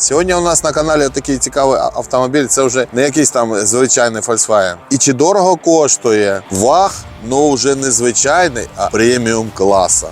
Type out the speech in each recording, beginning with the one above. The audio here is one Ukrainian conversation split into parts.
Сьогодні у нас на каналі такий цікавий автомобіль. Це вже не якийсь там звичайний Volkswagen. І чи дорого коштує? Ваг, ну вже не звичайний, а преміум класа.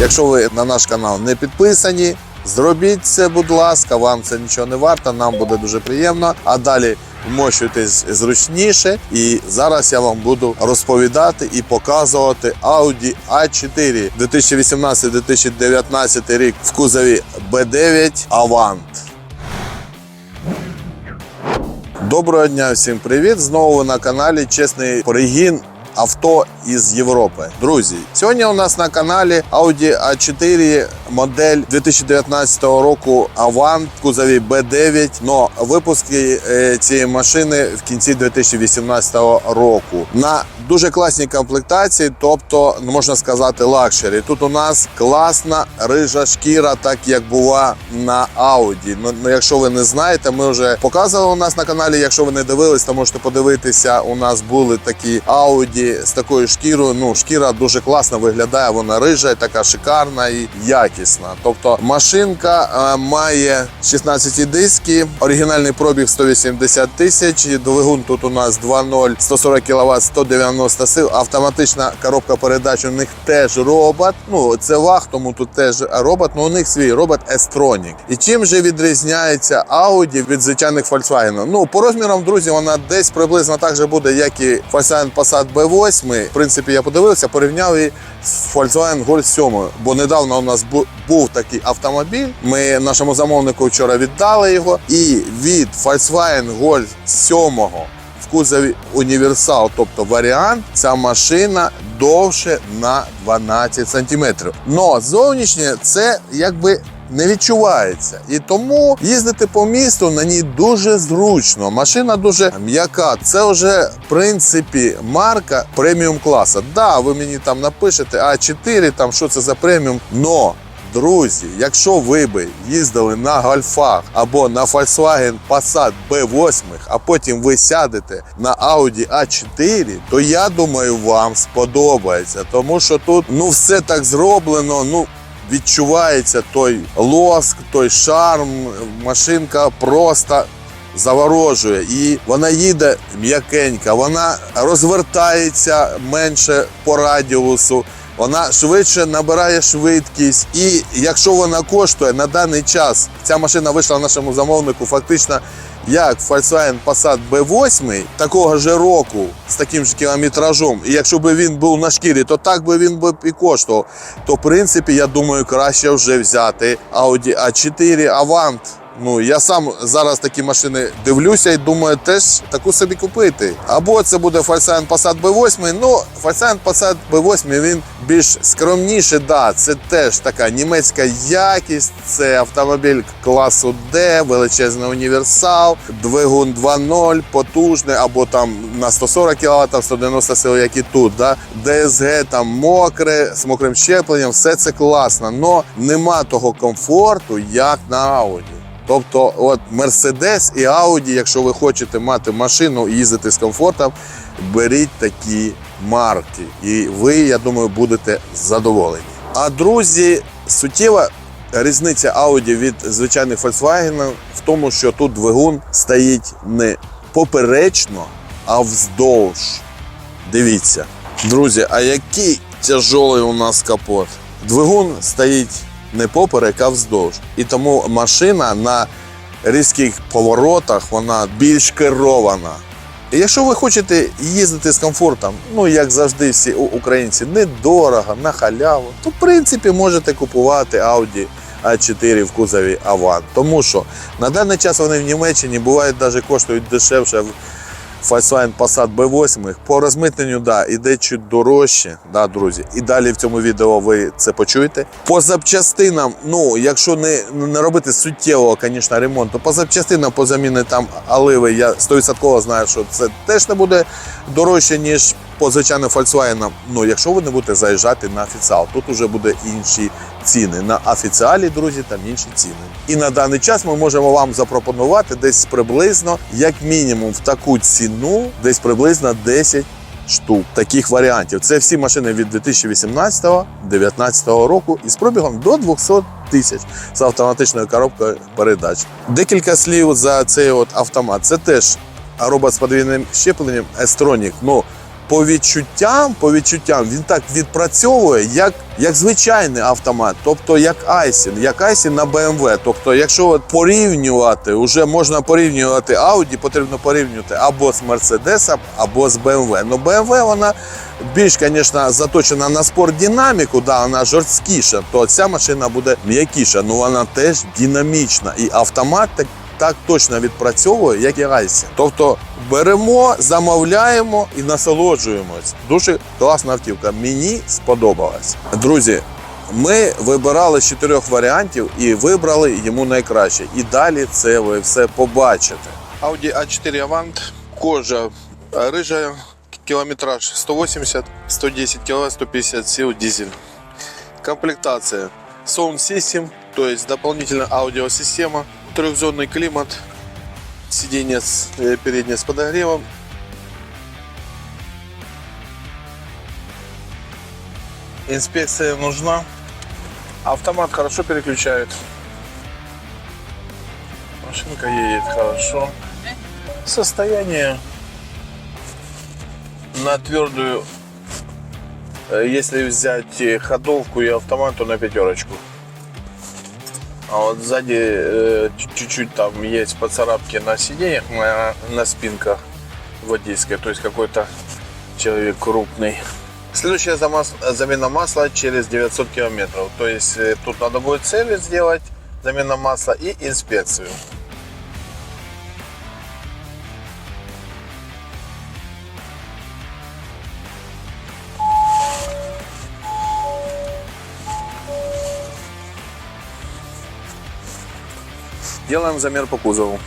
Якщо ви на наш канал не підписані, зробіть це, будь ласка, вам це нічого не варто, нам буде дуже приємно. А далі вмощуйтесь зручніше. І зараз я вам буду розповідати і показувати Audi A4 2018-2019 рік в кузові B9 Avant. Доброго дня, всім привіт! Знову ви на каналі Чесний перегін авто із Європи. Друзі, сьогодні у нас на каналі Audi A4 модель 2019 року Avant кузові B9. Но випуски е, цієї машини в кінці 2018 року на дуже класній комплектації, тобто ну, можна сказати лакшері. Тут у нас класна рижа шкіра, так як була на Audi. Ну, ну, якщо ви не знаєте, ми вже показували у нас на каналі. Якщо ви не дивились, то можете подивитися. У нас були такі Audi з такою шкірою. Ну, шкіра дуже класно виглядає. Вона рижа, така шикарна і якісна. Тобто машинка е, має 16 диски, оригінальний пробіг 180 тисяч. Двигун тут у нас 2.0, 140 кВт, 190 сил. Автоматична коробка передач у них теж робот. Ну це ваг, тому тут теж робот. Ну у них свій робот S-Tronic. І чим же відрізняється Audi від звичайних Volkswagen? Ну по розмірам, друзі, вона десь приблизно так же буде, як і Volkswagen Passat B8. В принципі, я подивився, порівняв її з Volkswagen Golf 7. Бо недавно у нас був такий автомобіль. Ми нашому замовнику вчора віддали його. І від Volkswagen Golf 7 в кузові універсал, тобто варіант, ця машина довше на 12 сантиметрів. Но зовнішнє це якби. Не відчувається, і тому їздити по місту на ній дуже зручно. Машина дуже м'яка. Це вже в принципі марка преміум класу. Да, ви мені там напишете А4, там що це за преміум. Но Друзі, якщо ви би їздили на гольфах або на Volkswagen Passat B8, а потім ви сядете на Audi A4, то я думаю, вам сподобається, тому що тут ну все так зроблено. Ну відчувається той лоск, той шарм. Машинка просто заворожує, і вона їде м'якенька, вона розвертається менше по радіусу. Вона швидше набирає швидкість, і якщо вона коштує на даний час, ця машина вийшла нашому замовнику фактично як Volkswagen Passat B8 такого ж року з таким ж кілометражом. І якщо б він був на шкірі, то так би він би і коштував. То в принципі, я думаю, краще вже взяти Audi A4 Avant. Ну, я сам зараз такі машини дивлюся і думаю, теж таку собі купити. Або це буде Volkswagen Passat B8. Ну, Volkswagen Passat B8 він більш скромніший. Да, це теж така німецька якість. Це автомобіль класу D, величезний універсал, двигун 2.0, потужний, або там на 140 кВт, 190 сил, як і тут. Да? DSG там мокре, з мокрим щепленням, все це класно. Но нема того комфорту, як на Audi. Тобто, от Mercedes і Audi, якщо ви хочете мати машину і їздити з комфортом, беріть такі марки. І ви, я думаю, будете задоволені. А друзі, суттєва різниця Audi від звичайних Volkswagen в тому, що тут двигун стоїть не поперечно, а вздовж. Дивіться. Друзі, а який тяжелий у нас капот? Двигун стоїть не поперек, а вздовж. І тому машина на різких поворотах вона більш керована. І якщо ви хочете їздити з комфортом, ну як завжди, всі українці, недорого, на халяву, то в принципі можете купувати Audi A4 в кузові Avant. Тому що на даний час вони в Німеччині бувають навіть коштують дешевше Volkswagen Passat B8. По розмитненню, да, іде чуть дорожче, да, друзі. І далі в цьому відео ви це почуєте. По запчастинам, ну, якщо не, не робити суттєвого, звісно, ремонту, по запчастинам, по заміни там оливи, я 100% знаю, що це теж не буде дорожче, ніж по звичайним Volkswagen. Ну, якщо ви не будете заїжджати на офіціал, тут вже буде інші ціни. На офіціалі, друзі, там інші ціни. І на даний час ми можемо вам запропонувати десь приблизно, як мінімум, в таку ціну, десь приблизно 10 штук таких варіантів. Це всі машини від 2018-2019 року із пробігом до 200 тисяч з автоматичною коробкою передач. Декілька слів за цей от автомат. Це теж робот з подвійним щепленням Estronік. Ну, по відчуттям, по відчуттям він так відпрацьовує, як, як звичайний автомат, тобто як Айсін, як Айсін на BMW. Тобто, якщо порівнювати, вже можна порівнювати Audi, потрібно порівнювати або з Mercedes, або з BMW. Ну BMW вона більш, звісно, заточена на спорт динаміку, да, вона жорсткіша, то ця машина буде м'якіша, ну вона теж динамічна. І автомат так так точно відпрацьовує, як і Айсі. Тобто беремо, замовляємо і насолоджуємось. Дуже класна автівка. Мені сподобалась. Друзі, ми вибирали з чотирьох варіантів і вибрали йому найкраще. І далі це ви все побачите. Audi A4 Avant, кожа рижа, кілометраж 180, 110 кВт, 150 сил, дизель. Комплектация Sound System, то есть дополнительная аудиосистема, трехзонный климат, сиденье с, э, переднее с подогревом. Инспекция нужна. Автомат хорошо переключает. Машинка едет хорошо. Состояние на твердую, э, если взять э, ходовку и автомат, то на пятерочку. А вот сзади э, чуть-чуть там есть поцарапки на сиденьях, на, на спинках водительской, то есть какой-то человек крупный. Следующая замена масла через 900 километров. То есть э, тут надо будет сервис сделать, замена масла и инспекцию. Делаем замер по кузову.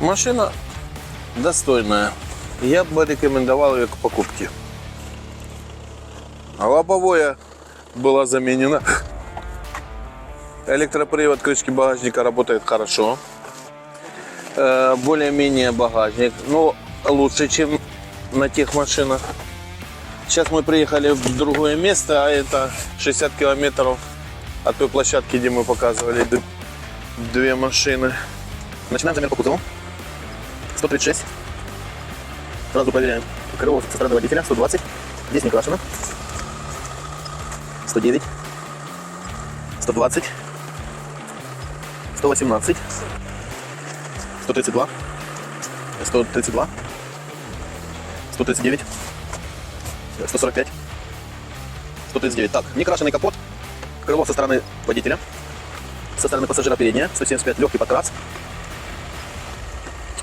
Машина достойная. Я бы рекомендовал ее к покупке. А Лобовое было заменено. Электропривод крышки багажника работает хорошо. Э, Более-менее багажник. Ну, лучше, чем на тех машинах. Сейчас мы приехали в другое место, а это 60 километров от той площадки, где мы показывали д- две машины. Начинаем замер по кузову. 136. Сразу проверяем. Крыло со стороны водителя. 120. Здесь не крашено. 109. 120. 118. 132. 132. 139. 145. 139. Так, не крашеный капот. Крыло со стороны водителя. Со стороны пассажира переднее. 175. Легкий подкрас.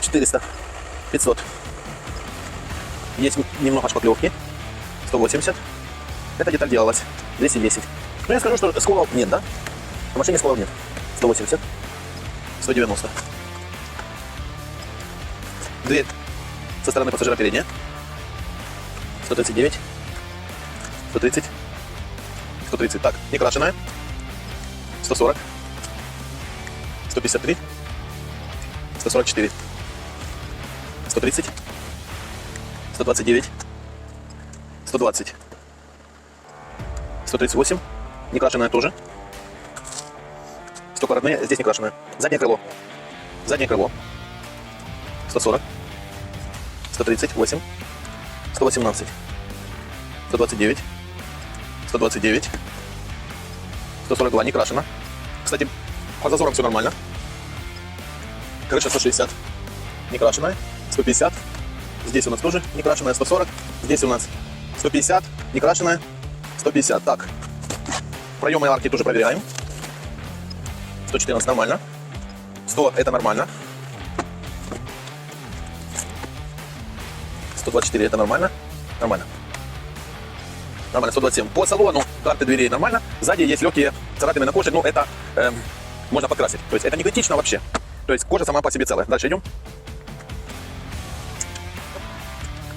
400, 500. Есть немного шпаклевки. 180. Эта деталь делалась. 210. Ну, я скажу, что сколов нет, да? В машине сколов нет. 180. 190. Дверь со стороны пассажира передняя. 139. 130. 130. Так, не крашеная. 140. 153. 144. 130, 129, 120, 138, не крашеная тоже. Стеклородные, здесь не крашеная. Заднее крыло. Заднее крыло. 140, 138, 118, 129, 129, 142, не крашена. Кстати, по зазорам все нормально. Крыша 160, не крашеная. 150. Здесь у нас тоже не крашеная 140. Здесь у нас 150, не крашеная 150. Так. Проемы арки тоже проверяем. 114 нормально. 100 это нормально. 124 это нормально? Нормально. Нормально, 127. По салону карты дверей нормально. Сзади есть легкие царапины на коже, но это эм, можно подкрасить. То есть это не критично вообще. То есть кожа сама по себе целая. Дальше идем.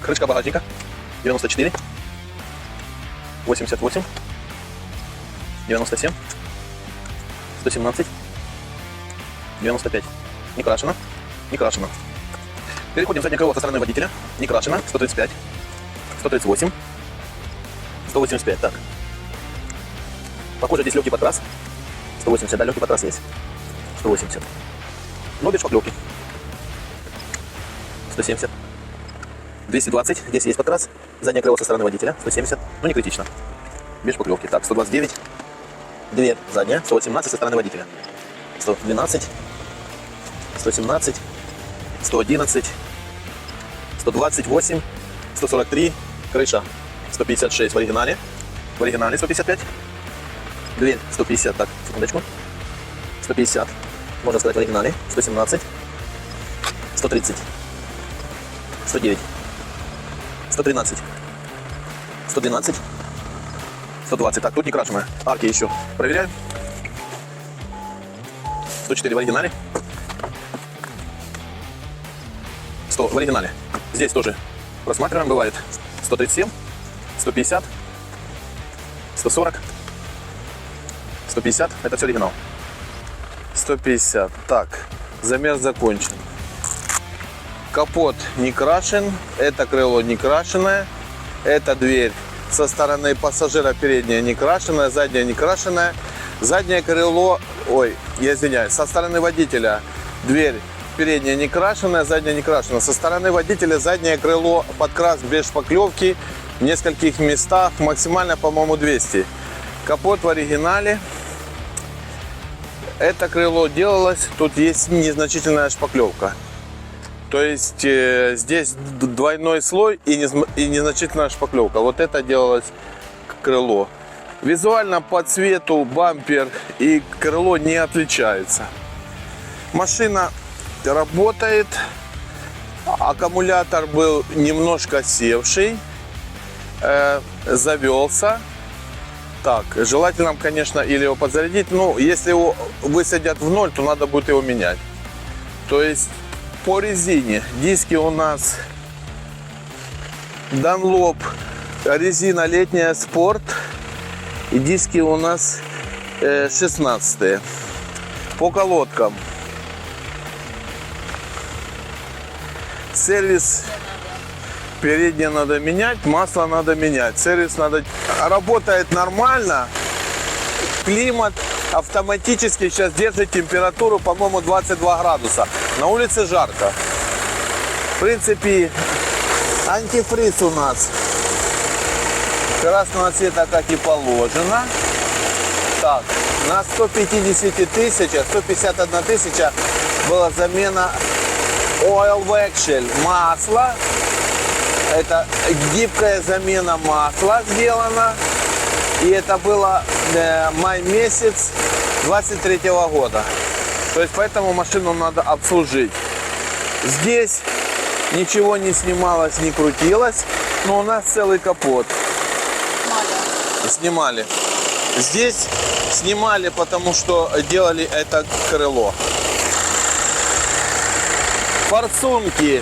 Крышка багажника. 94. 88. 97. 117. 95. Не крашено. Не крашено. Переходим в заднее крыло со стороны водителя. Не крашено. 135. 138. 185. Так. Похоже, здесь легкий подкрас. 180, да, легкий подкрас есть. 180. Но без шпаклевки. 170. 220. Здесь есть подкрас. Заднее крыло со стороны водителя. 170. Ну, не критично. Без шпаклевки. Так, 129. Дверь задняя. 118 со стороны водителя. 112. 117. 111. 128. 143. Крыша. 156 в оригинале. В оригинале 155. Дверь 150. Так, секундочку. 150. Можно сказать в оригинале. 117. 130. 109. 113. 112. 120. Так, тут не крашеная. Арки еще. Проверяем. 104 в оригинале. 100 в оригинале. Здесь тоже просматриваем. Бывает 137, 150, 140, 150. Это все оригинал. 150. Так, замер закончен. Капот не крашен, это крыло не крашеное, эта дверь со стороны пассажира передняя не крашеная, задняя не крашеная. Заднее крыло, ой, я извиняюсь, со стороны водителя дверь передняя не крашеная, задняя не крашеная. Со стороны водителя заднее крыло подкрас без шпаклевки в нескольких местах, максимально, по-моему, 200. Капот в оригинале, это крыло делалось, тут есть незначительная шпаклевка. То есть э, здесь двойной слой и, незм- и незначительная шпаклевка. Вот это делалось крыло. Визуально по цвету бампер и крыло не отличаются. Машина работает. Аккумулятор был немножко севший. э, завелся. Так, желательно, конечно, или его подзарядить. Ну, если его высадят в ноль, то надо будет его менять. То есть по резине диски у нас Dunlop резина летняя спорт и диски у нас э, 16 по колодкам сервис переднее надо менять масло надо менять сервис надо работает нормально климат автоматически сейчас держит температуру, по-моему, 22 градуса. На улице жарко. В принципе, антифриз у нас красного цвета, как и положено. Так, на 150 тысяч, 151 тысяча была замена Oil Vexel масла. Это гибкая замена масла сделана. И это было э, май месяц 23 года. То есть поэтому машину надо обслужить. Здесь ничего не снималось, не крутилось, но у нас целый капот. Снимали. Здесь снимали, потому что делали это крыло. Форсунки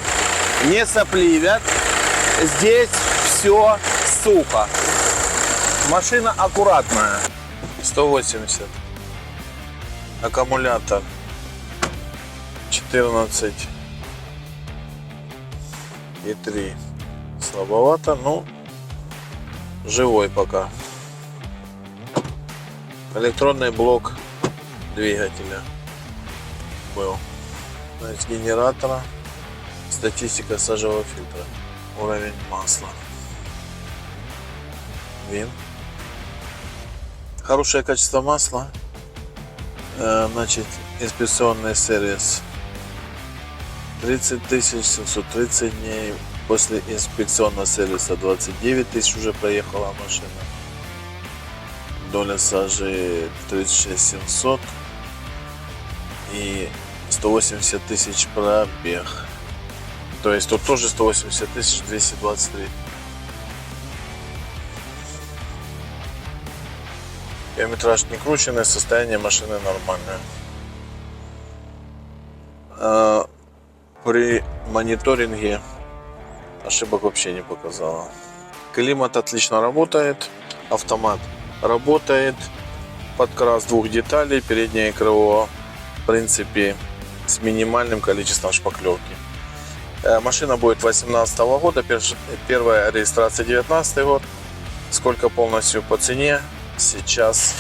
не сопливят. Здесь все сухо. Машина аккуратная. 180. Аккумулятор 14 и 3. Слабовато, ну живой пока. Электронный блок двигателя был. Значит, генератора. Статистика сажевого фильтра. Уровень масла. Вин. Хорошее качество масла. Э, Значит, инспекционный сервис 30 тысяч 730 дней. После инспекционного сервиса 29 тысяч уже проехала машина. Доля сажи 36 700 и 180 тысяч пробег. То есть тут тоже 180 тысяч 223. Километраж не крученный, состояние машины нормальное. Э, При мониторинге ошибок вообще не показала. Климат отлично работает, автомат работает, подкрас двух деталей, переднее крыло, в принципе, с минимальным количеством шпаклевки. Э, Машина будет 2018 года, первая регистрация 2019 год. Сколько полностью по цене, сейчас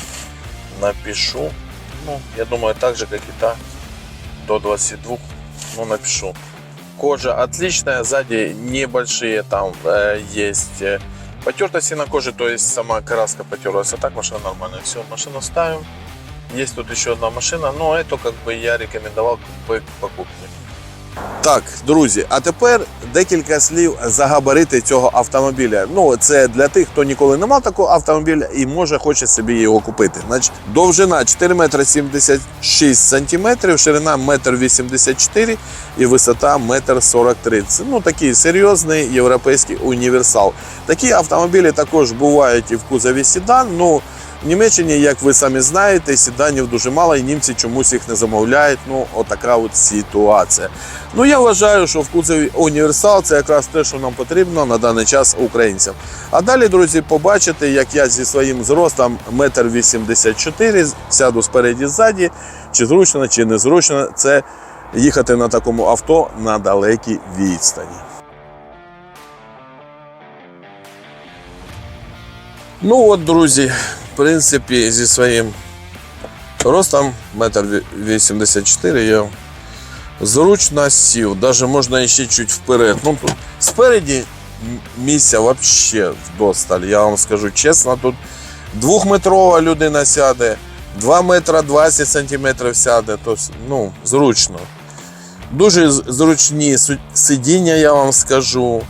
напишу. Ну, я думаю, так же, как и та, до 22, ну, напишу. Кожа отличная, сзади небольшие там э, есть э, потертости на коже, то есть сама краска потерлась, а так машина нормальная. Все, машину ставим. Есть тут еще одна машина, но эту как бы я рекомендовал бы к покупке. Так, друзі, а тепер декілька слів за габарити цього автомобіля. Ну, це для тих, хто ніколи не мав такого автомобіля і може хоче собі його купити. Значить, довжина 4 метри 76 сантиметрів, ширина 1 84 і висота 1 43. Це ну, такий серйозний європейський універсал. Такі автомобілі також бувають і в кузові седан. Ну, в Німеччині, як ви самі знаєте, сіданів дуже мало, і німці чомусь їх не замовляють. Ну, отака от ситуація. Ну, я вважаю, що в кузові універсал це якраз те, що нам потрібно на даний час українцям. А далі, друзі, побачите, як я зі своїм зростом 1,84 м сяду спереді ззаді, чи зручно, чи незручно це їхати на такому авто на далекій відстані. Ну от, друзі, в принципі, зі своїм ростом 1,84 м я зручно сів. Даже можна ще чуть вперед. Ну, тут спереді місця взагалі вдосталь. Я вам скажу чесно, тут двохметрова людина сяде, 2 метра 20 сантиметрів сяде, то ну, зручно. Дуже зручні сидіння, я вам скажу.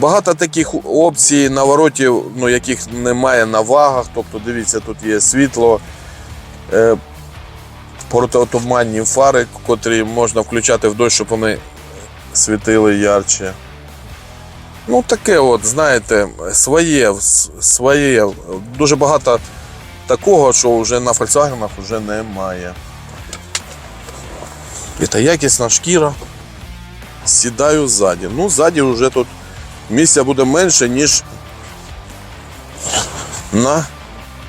Багато таких опцій наворотів, ну, яких немає на вагах. Тобто, дивіться, тут є світло, е, протиотуманні фари, котрі можна включати в дощ, щоб вони світили ярче. Ну, таке, от, знаєте, своє, своє. Дуже багато такого, що вже на Volkswagen вже немає. Це якісна шкіра. Сідаю ззаді. Ну, ззаді вже тут місця буде менше, ніж на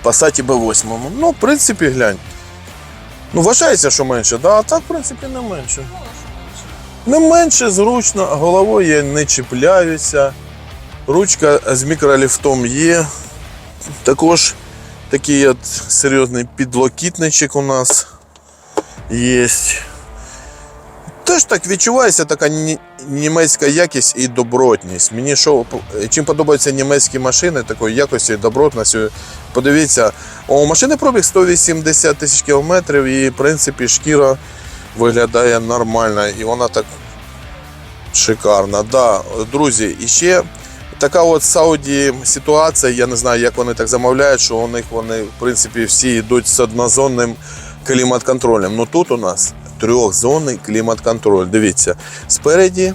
Passat B8. Ну, в принципі, глянь. Ну, вважається, що менше, да? а так, в принципі, не менше. Не менше, зручно, головою я не чіпляюся. Ручка з мікроліфтом є. Також такий от серйозний підлокітничок у нас є. Теж так відчувається така німецька якість і добротність. Мені що, чим подобаються німецькі машини такої якості і добротності. Подивіться, у машини пробіг 180 тисяч кілометрів, і в принципі шкіра виглядає нормально, і вона так шикарна. Да, друзі, і ще така от Сауді ситуація, я не знаю, як вони так замовляють, що у них вони, в принципі, всі йдуть з однозонним клімат-контролем. Ну тут у нас трьохзонний клімат-контроль. Дивіться, спереді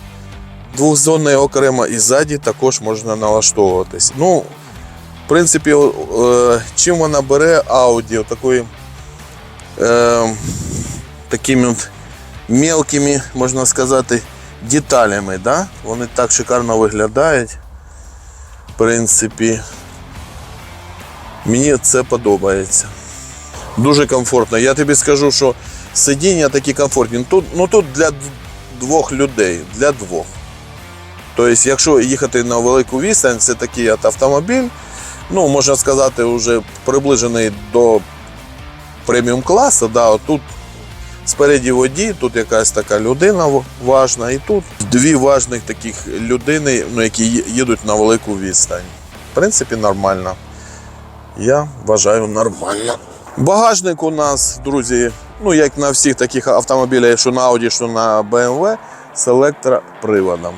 двохзонний окремо і ззаді також можна налаштовуватись. Ну, в принципі, е, чим вона бере Audi, такої, е, такими от мелкими, можна сказати, деталями. Да? Вони так шикарно виглядають. В принципі, мені це подобається. Дуже комфортно. Я тобі скажу, що сидіння такі комфортні. Тут, ну тут для двох людей, для двох. Тобто, якщо їхати на велику відстань, це такий от автомобіль, ну, можна сказати, вже приближений до преміум класу. Да, тут спереді водій, тут якась така людина важна, і тут дві важних таких людини, ну, які їдуть на велику відстань. В принципі, нормально. Я вважаю нормально. Багажник у нас, друзі, ну як на всіх таких автомобілях, що на Audi, що на BMW, з електроприводом.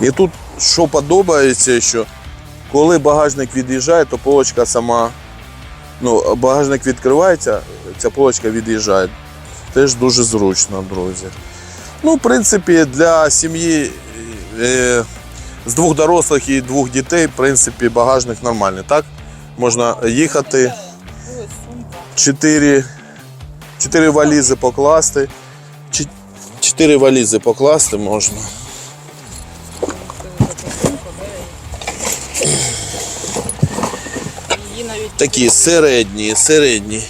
І тут що подобається, що коли багажник від'їжджає, то полочка сама. Ну, багажник відкривається, ця полочка від'їжджає. Теж дуже зручно, друзі. Ну, в принципі, для сім'ї е, з двох дорослих і двох дітей, в принципі, багажник нормальний. Так? Можна їхати, 4 4 валізи покласти. 4 валізи покласти можна. Такі середні, середні.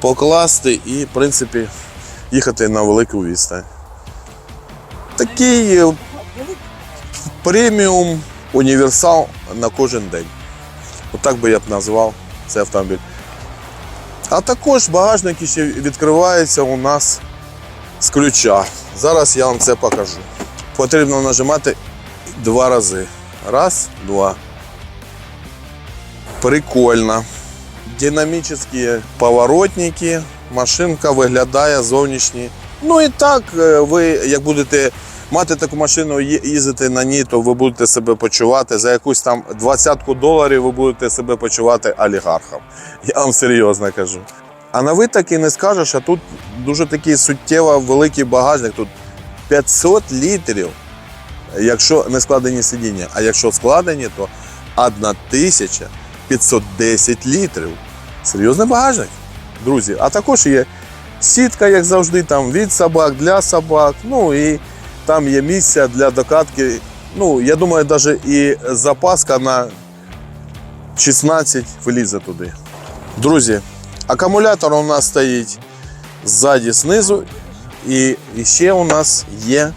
Покласти і, в принципі, їхати на велику відстань. Такий е, преміум універсал на кожен день. Отак би я б назвав цей автомобіль. А також багажник ще відкривається у нас з ключа. Зараз я вам це покажу. Потрібно нажимати два рази. Раз, два. Прикольно. Динамічні поворотники. Машинка виглядає зовнішні. Ну і так, е, ви як будете мати таку машину, їздити на ній, то ви будете себе почувати. За якусь там двадцятку доларів ви будете себе почувати олігархом. Я вам серйозно кажу. А на вид таки не скажеш, а тут дуже такий суттєво великий багажник. Тут 500 літрів, якщо не складені сидіння. А якщо складені, то 1510 літрів. Серйозний багажник, друзі. А також є сітка, як завжди, там від собак, для собак. Ну і там є місце для докатки. Ну, я думаю, навіть і запаска на 16 влізе туди. Друзі, акумулятор у нас стоїть ззаді, знизу. І ще у нас є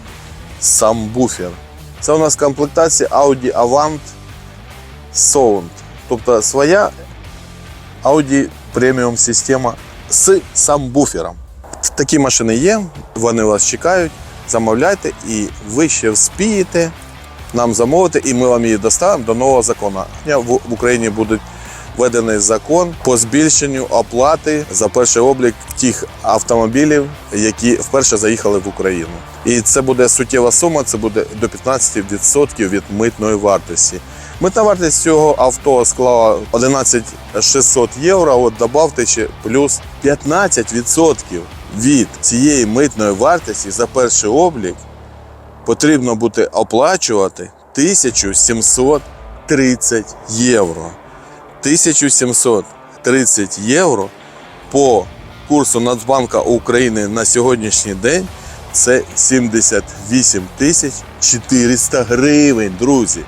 сам буфер. Це у нас комплектація Audi Avant Sound. Тобто своя Audi преміум система з самбуфером. Такі машини є, вони вас чекають. Замовляйте і ви ще вспієте нам замовити, і ми вам її доставимо до нового закону. В Україні буде введений закон по збільшенню оплати за перший облік тих автомобілів, які вперше заїхали в Україну. І це буде суттєва сума, це буде до 15% від митної вартості. Митна вартість цього авто склала 11 600 євро. От добавте ще плюс 15% від цієї митної вартості за перший облік потрібно буде оплачувати 1730 євро. 1730 євро по курсу Нацбанка України на сьогоднішній день це 78 тисяч 400 гривень, друзі.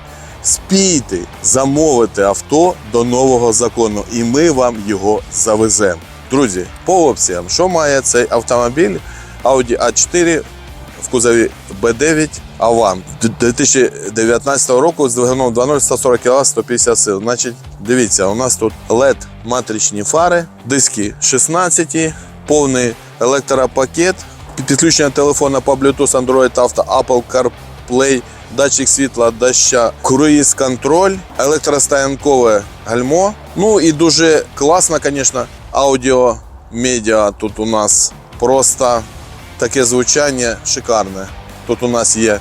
Спійте, замовити авто до нового закону, і ми вам його завеземо. Друзі, по опціям, що має цей автомобіль Audi A4 в кузові B9 Avant 2019 року з двигуном 2.0 140 кВт 150 сил. Значить, дивіться, у нас тут LED матричні фари, диски 16, повний електропакет, підключення телефона по Bluetooth, Android Auto, Apple CarPlay, датчик світла, доща, круїз контроль, електростоянкове гальмо. Ну і дуже класно, звісно, аудіо медіа тут у нас просто таке звучання шикарне. Тут у нас є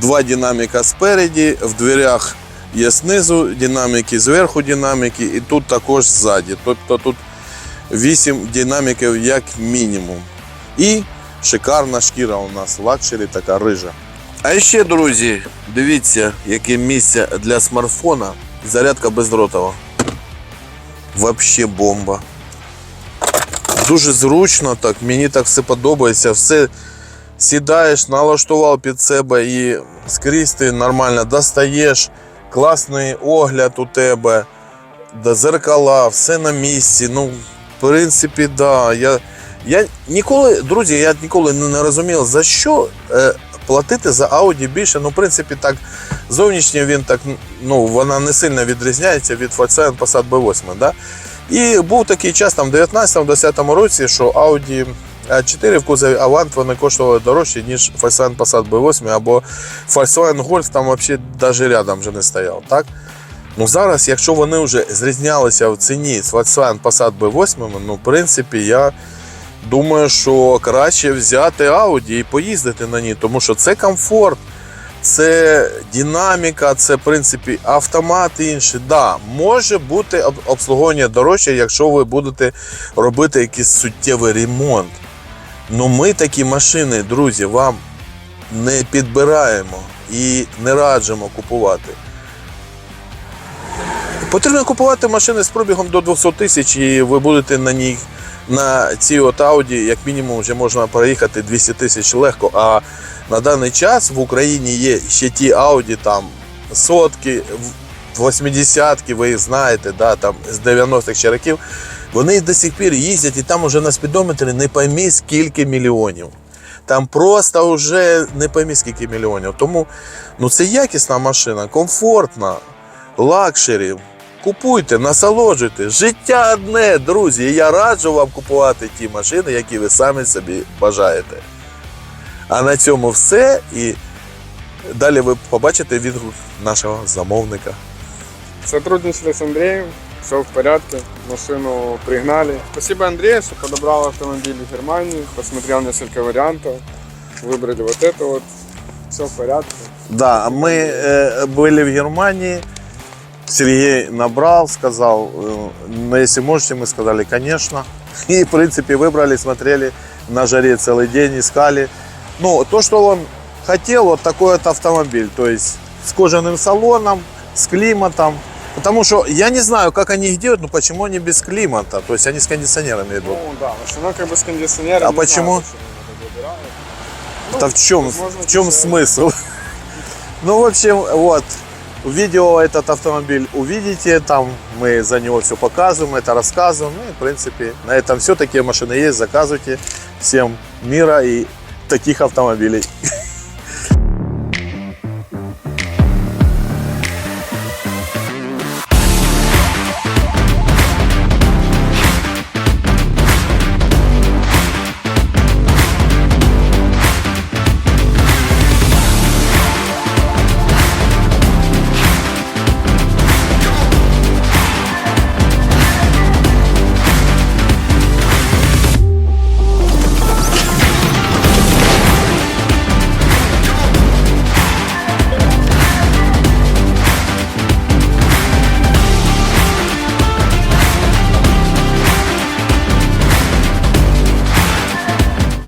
два динаміка спереді, в дверях є знизу динаміки, зверху динаміки, і тут також ззаді. Тобто тут 8 динаміків як мінімум. І шикарна шкіра у нас лакшері, така рижа. А ще, друзі, дивіться, яке місце для смартфона. Зарядка бездротова. Вообще бомба. Дуже зручно так, мені так все подобається. Все сідаєш, налаштував під себе і скрізь ти нормально достаєш. Класний огляд у тебе, да, зеркала, все на місці. Ну, в принципі, да. Я, я ніколи, друзі, я ніколи не розумів, за що е, платити за Audi більше. Ну, в принципі, так, зовнішньо він так, ну, вона не сильно відрізняється від Volkswagen Passat B8. Да? І був такий час, там, в 19-10 році, що Audi А4 в кузові Avant вони коштували дорожче, ніж Volkswagen Passat B8 або Volkswagen Golf там взагалі навіть рядом вже не стояв. Так? Ну зараз, якщо вони вже зрізнялися в ціні з Volkswagen Passat B8, ну, в принципі, я думаю, що краще взяти Audi і поїздити на ній, тому що це комфорт, це динаміка, це в принципі автомат і інше. Да, може бути об- обслуговування дорожче, якщо ви будете робити якийсь суттєвий ремонт. Ну ми такі машини, друзі, вам не підбираємо і не раджимо купувати. Потрібно купувати машини з пробігом до 200 тисяч, і ви будете на ній на цій от Audi як мінімум вже можна проїхати 200 тисяч легко. А на даний час в Україні є ще ті Audi там сотки, в- 80-ки, ви їх знаєте, да, там з 90-х ще років. Вони до сих пір їздять і там уже на спідометрі не поймі скільки мільйонів. Там просто вже не поймі скільки мільйонів. Тому ну, це якісна машина, комфортна, лакшері. Купуйте, насолоджуйтесь. Життя одне, друзі. Я раджу вам купувати ті машини, які ви самі собі бажаєте. А на цьому все. І далі ви побачите відгук нашого замовника. Сотрудничали с Андреем, все в порядке, машину пригнали. Спасибо Андрею, что подобрал автомобиль в Германии, посмотрел несколько вариантов, выбрали вот это вот, все в порядке. Да, мы э, были в Германии. Сергей набрал, сказал, э, ну, если можете, мы сказали, конечно. И, в принципе, выбрали, смотрели на жаре целый день, искали. Ну, то, что он хотел, вот такой вот автомобиль. То есть с кожаным салоном, с климатом. Потому что я не знаю, как они их делают, но почему они без климата? То есть они с кондиционерами идут. Ну да, машина как бы с кондиционером. А почему? знаю, почему. Ну, Да в чем, в чем дешевле. смысл? Ну, в общем, вот, видео этот автомобиль увидите, там мы за него все показываем, это рассказываем. Ну, и, в принципе, на этом все. Такие машины есть, заказывайте. Всем мира и таких автомобилей.